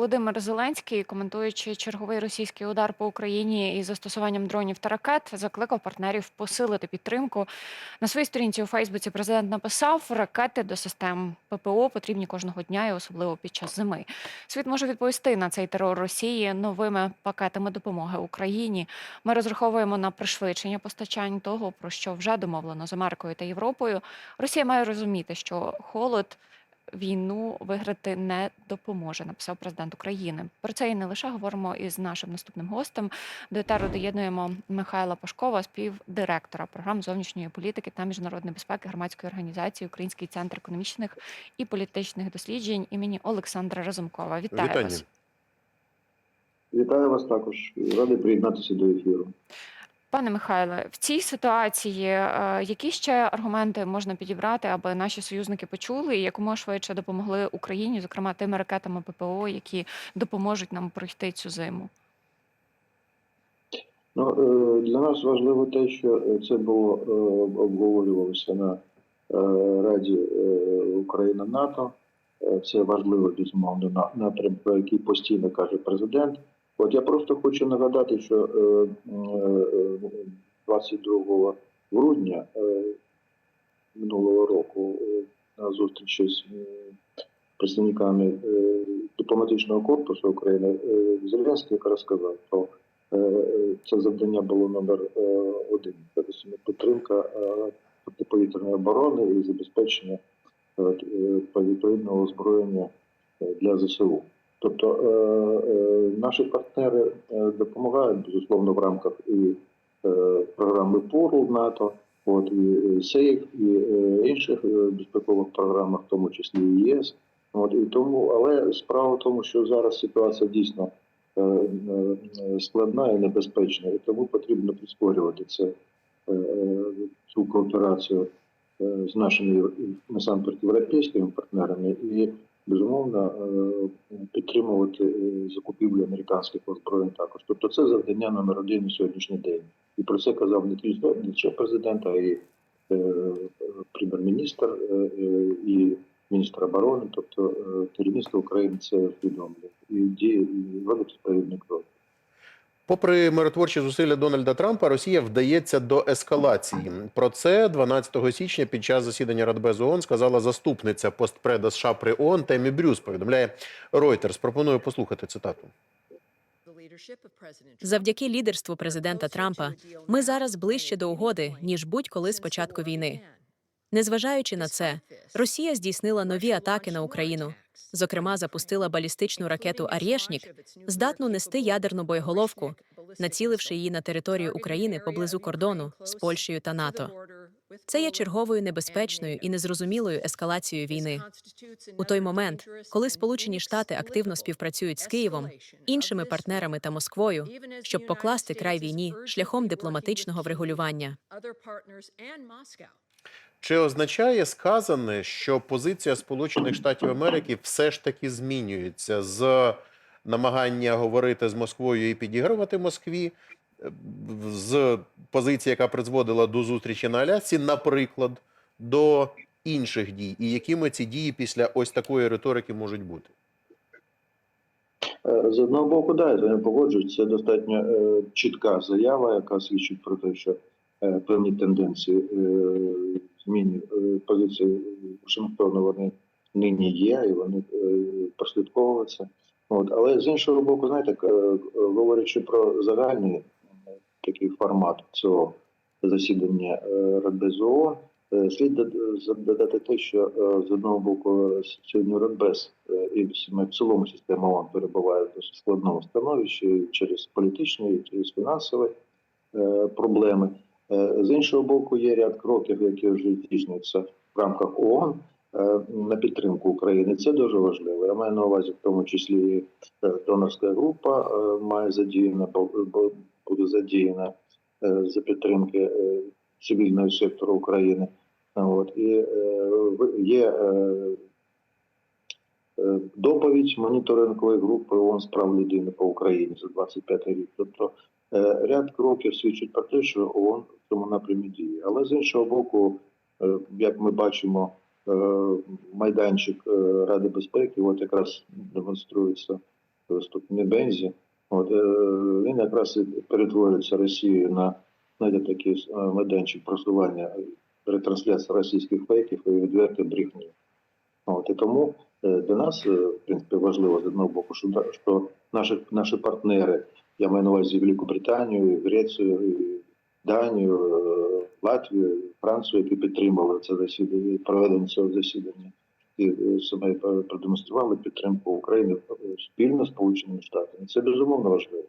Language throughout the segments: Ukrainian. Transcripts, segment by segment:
Володимир Зеленський, коментуючи черговий російський удар по Україні із застосуванням дронів та ракет, закликав партнерів посилити підтримку. На своїй сторінці у Фейсбуці президент написав: ракети до систем ППО потрібні кожного дня, і особливо під час зими. Світ може відповісти на цей терор Росії новими пакетами допомоги Україні. Ми розраховуємо на пришвидшення постачань того, про що вже домовлено з Америкою та Європою. Росія має розуміти, що холод війну виграти не допоможе, написав президент України. Про це і не лише говоримо із нашим наступним гостем. До етеру доєднуємо Михайла Пашкова, співдиректора програм зовнішньої політики та міжнародної безпеки громадської організації Український центр економічних і політичних досліджень імені Олександра Разумкова. Вітаю Вітання. вас. Вітаю вас також. Радий приєднатися до ефіру. Пане Михайле, в цій ситуації е, які ще аргументи можна підібрати, аби наші союзники почули і якомога швидше допомогли Україні, зокрема тими ракетами ППО, які допоможуть нам пройти цю зиму? Ну, е, для нас важливо те, що це було е, обговорювалося на Раді Україна НАТО. Це важливо безумовно на напрям, про який постійно каже президент. От я просто хочу нагадати, що е, е, 22 грудня е, минулого року е, на зустрічі з е, представниками е, дипломатичного корпусу України е, Зеленський якраз сказав е, це завдання було номер е, один. Це підтримка е, протиповітряної оборони і забезпечення е, е, відповідного озброєння е, для ЗСУ. Тобто е, е, наші партнери е, допомагають безусловно в рамках і програми ПОРУ НАТО, от і СЕЙФ, і інших безпекових програмах, в тому числі і ЄС. От і тому, але справа в тому, що зараз ситуація дійсно складна і небезпечна, і тому потрібно прискорювати це цю кооперацію з нашими насамперед європейськими партнерами і безумовно е, підтримувати е, закупівлю американських озброєнь також. Тобто це завдання номер один на сьогоднішній день. І про це казав не тільки не президент, а й е, прем'єр-міністр і міністр оборони, тобто керівництво України це відомо і діє і робить відповідний крок. Попри миротворчі зусилля Дональда Трампа, Росія вдається до ескалації. Про це 12 січня під час засідання Радбезу ООН сказала заступниця постпреда США при ООН Темі Брюс. Повідомляє Reuters. Пропоную послухати цитату. Завдяки лідерству президента Трампа ми зараз ближче до угоди ніж будь-коли з початку війни. Незважаючи на це, Росія здійснила нові атаки на Україну. Зокрема, запустила балістичну ракету «Арєшнік», здатну нести ядерну боєголовку, націливши її на територію України поблизу кордону з Польщею та НАТО. Це є черговою небезпечною і незрозумілою ескалацією війни. У той момент, коли Сполучені Штати активно співпрацюють з Києвом, іншими партнерами та Москвою, щоб покласти край війні шляхом дипломатичного врегулювання. Чи означає сказане, що позиція Сполучених Штатів Америки все ж таки змінюється з намагання говорити з Москвою і підігрувати Москві, е, з позиції, яка призводила до зустрічі на Алясці, наприклад, до інших дій, і якими ці дії після ось такої риторики можуть бути? Е, З одного боку, да, я з вами погоджуюсь, це достатньо е, чітка заява, яка свідчить про те, що е, певні тенденції е, е, позиції Вашингтону вони нині є, і вони е, прослідковуються. От. Але з іншого боку, знаєте, е, говорячи про загальний е, такий формат цього засідання е, слід додати те, що з одного боку сьогодні е, і в цілому система ООН перебуває в досить складному становищі через політичні, через фінансові проблеми. Е, З іншого боку, є ряд кроків, які вже здійснюються в рамках ООН е, на підтримку України. Це дуже важливо. Я маю на увазі, в тому числі е, донорська група має задіяна, буде задіяна за підтримки цивільного сектору України. От і є доповідь моніторингової групи ООН з прав людини по Україні за 25 рік. Тобто ряд кроків свідчить про те, що ООН в цьому напрямі діє. Але з іншого боку, е, як ми бачимо, е, майданчик е, Ради безпеки, от якраз демонструється ступені Бензі. От, е, він якраз і перетворюється Росією на знаєте, такий е, майданчик просування ретрансляції російських фейків і відверти брехні. От, і тому е, для нас, е, в принципі, важливо з одного боку, що, що наші, наші партнери, я маю на увазі Велику Британію, Грецію, Данію, е, Латвію, Францію, які підтримали це засідання, проведення цього засідання, і саме продемонстрували підтримку України спільно з Сполученими Штатами. Це безумовно важливо.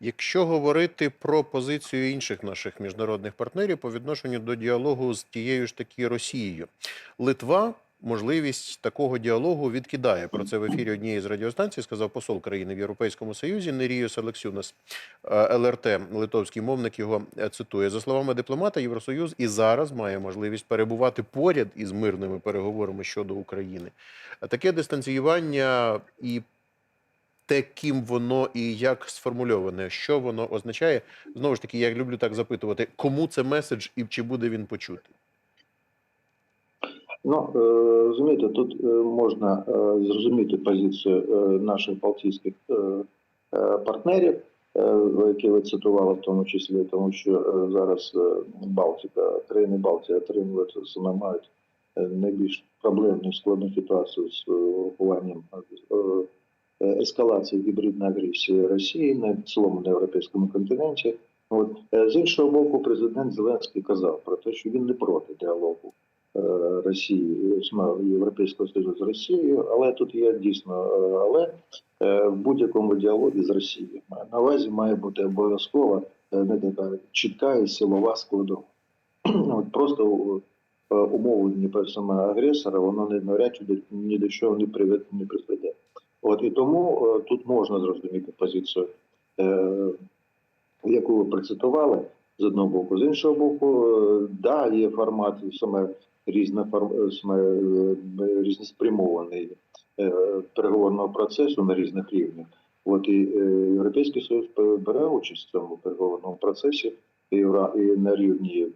Якщо говорити про позицію інших наших міжнародних партнерів по відношенню до діалогу з тією ж таки Росією, Литва можливість такого діалогу відкидає. Про це в ефірі однієї з радіостанцій сказав посол країни в Європейському Союзі Неріус Алексюнас. Е, ЛРТ, литовський мовник, його е, цитує. За словами дипломата, Євросоюз і зараз має можливість перебувати поряд із мирними переговорами щодо України. Таке дистанціювання і те, ким воно і як сформульоване, що воно означає. Знову ж таки, я люблю так запитувати, кому це меседж і чи буде він почутий. Ну, е, розумієте, тут е, можна е, зрозуміти позицію наших балтійських партнерів, які ви цитували в тому числі, тому що зараз Балтика, країни Балтії отримують саме мають найбільш проблемну складну ситуацію з урахуванням ескалації гібридної агресії Росії на цілому на європейському континенті. От Е, з іншого боку, президент Зеленський казав про те, що він не проти діалогу е, Росії Європейського Союзу з Росією, але тут є дійсно е, але е, в будь-якому діалозі з Росією на увазі має бути обов'язково е, не така чітка і силова складова. От просто е, умовлення саме агресора, воно не навряд чи ні до чого не приведе. От і тому е, тут можна зрозуміти позицію, е, яку ви процитували з одного боку. З іншого боку, е, да, є формат саме різна форм- саме різноспрямований переговорного процесу на різних рівнях. От і Європейський Союз бере участь в цьому переговорному процесі і, на рівні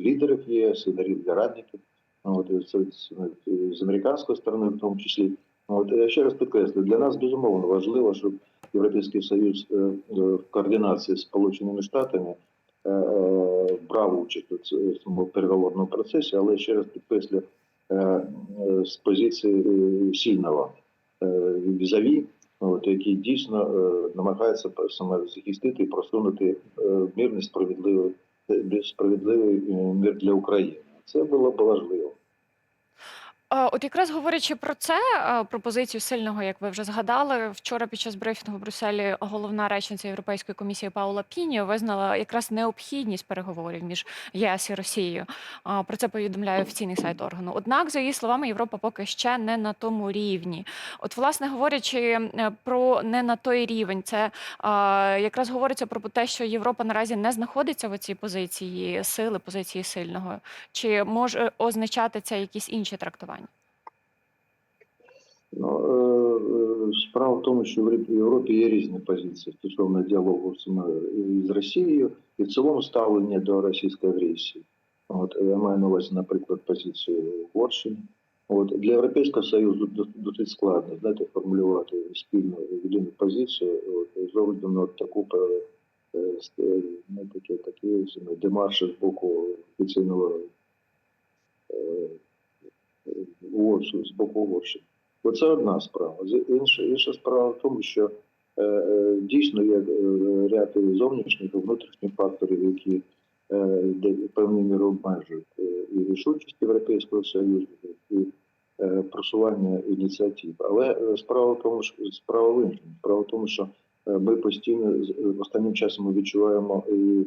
лідерів ЄС, і на рівні радників. От це з американської сторони, в тому числі. От я ще раз підкреслю, для нас безумовно важливо, щоб Європейський Союз е, е, в координації з Сполученими Штатами е, брав участь у цьому переговорному процесі, але ще раз підкреслю з позиції сильного візаві, який дійсно намагається саме захистити і просунути е, мирний справедливий мир для України. Це було б важливо. А, От якраз говорячи про це, а, про позицію сильного, як ви вже згадали, вчора під час брифінгу в Брюсселі головна речниця Європейської комісії Паула Піні визнала якраз необхідність переговорів між ЄС і Росією. А, Про це повідомляє офіційний сайт органу. Однак, за її словами, Європа поки ще не на тому рівні. От, власне, говорячи е, про не на той рівень, це якраз говориться про те, що Європа наразі не знаходиться в цій позиції сили, позиції сильного. Чи може означати це якісь інші трактування? Ну, е, е, справа в тому, що в Європі- є різні позиції стосовно діалогу з Росією і в цілому ставлення до російської агресії. От я маю на увазі, наприклад, позицію Угорщини. От для Європейського Союзу досить складно знаєте, формулювати спільну єдину позицію от, з огляду на таку с- е, ну, такі, такі демарші з боку офіційного з боку Угорщини. Оце одна справа. Інша, інша справа в тому, що е, е, дійсно є е, ряд зовнішніх і внутрішніх факторів, які е, де певною мірою обмежують е, і рішучість Європейського Союзу, і е, просування ініціатив. Але справа в тому, що справа в іншому. Справа в тому, що ми постійно останнім часом відчуваємо і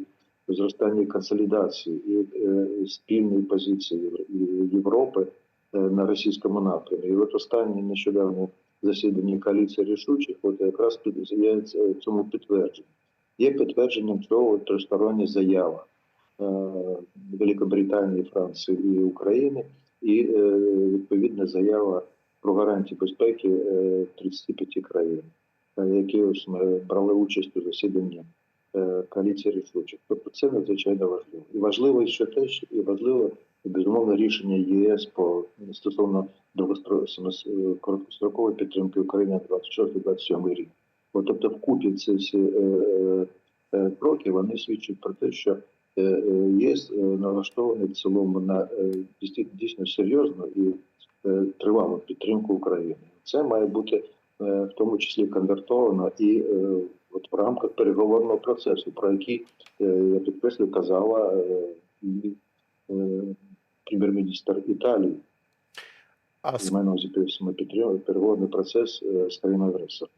зростання консолідації і е, спільної позиції Євро- Європи на російському напрямі. І от останнє нещодавнє засідання коаліції рішучих, от якраз є цьому підтвердження. Є підтвердженням цього тристороння заява е, Великобританії, Франції і України, і е, відповідна заява про гарантії безпеки е, 35 країн, е, які ось брали участь у засіданні е, коаліції рішучих. Тобто це надзвичайно важливо. І важливо ще те, що і важливо І, безумовно, рішення ЄС по стосовно довгостро- е, короткострокової підтримки України на 24-27 рік. От, тобто, вкупі ці всі е, е, е, кроки вони свідчать про те, що е, ЄС налаштований в цілому на дійсно- серйозну і тривалу підтримку України. Це має бути в тому числі конвертовано і от в рамках переговорного процесу, про який я підкреслю, казала е, прем'єр-міністр Італії. А З мене підтримуємо переговорний процес е, з країною агресором.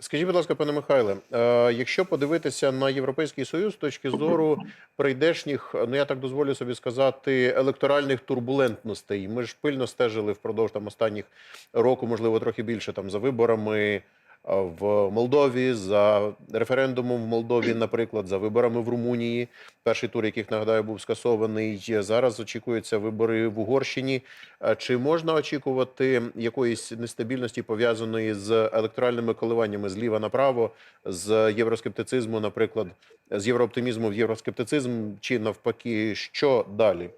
Скажіть, будь ласка, пане Михайле, е, якщо подивитися на Європейський Союз з точки зору прийдешніх, ну я так дозволю собі сказати, електоральних турбулентностей, ми ж пильно стежили впродовж там останніх року, можливо, трохи більше там за виборами в Молдові, за референдумом в Молдові, наприклад, за виборами в Румунії, перший тур, яких нагадаю, був скасований. Зараз очікуються вибори в Угорщині. Е, Чи можна очікувати якоїсь нестабільності пов'язаної з електоральними коливаннями зліва направо, з євроскептицизму, наприклад, з єврооптимізму в євроскептицизм, чи навпаки, що далі?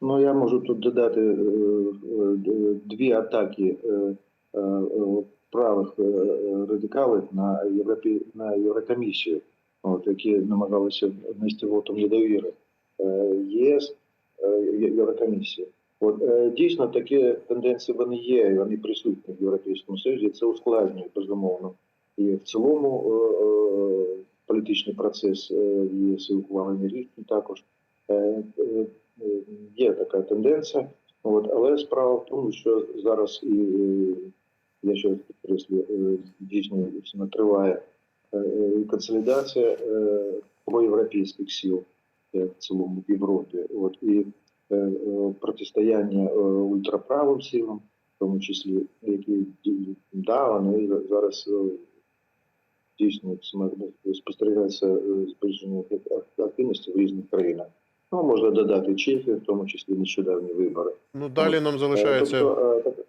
Ну, я можу тут додати е, е, дві атаки е, е, радикалів на Європі на Єврокомісію, от, які намагалися внести вотом недовіри Е, ЄС е, Єврокомісії. От дійсно такі тенденції вони є, вони присутні в Європейському Союзі. Це ускладнює безумовно. І в цілому політичний процес в ЄС і рішень також. Є така тенденція, от, але справа в тому, що зараз і я ще раз підкреслю, дійсно триває е, е, консолідація е, проєвропейських сил в цілому в Європі. От, і протистояння ультраправим силам, в тому числі, які да, вони зараз дійсно спостерігається збільшення активності в різних країнах. Ну, можна додати Чехію, в тому числі нещодавні вибори. Ну далі нам залишається тобто,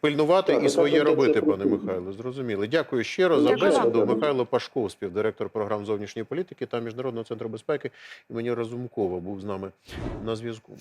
пильнувати Так, і своє так, робити, пане. Михайло. Зрозуміло. Дякую ще раз за бесіду. Михайло Пашков, співдиректор програм зовнішньої політики та міжнародного центру безпеки імені Разумкова, був з нами на зв'язку.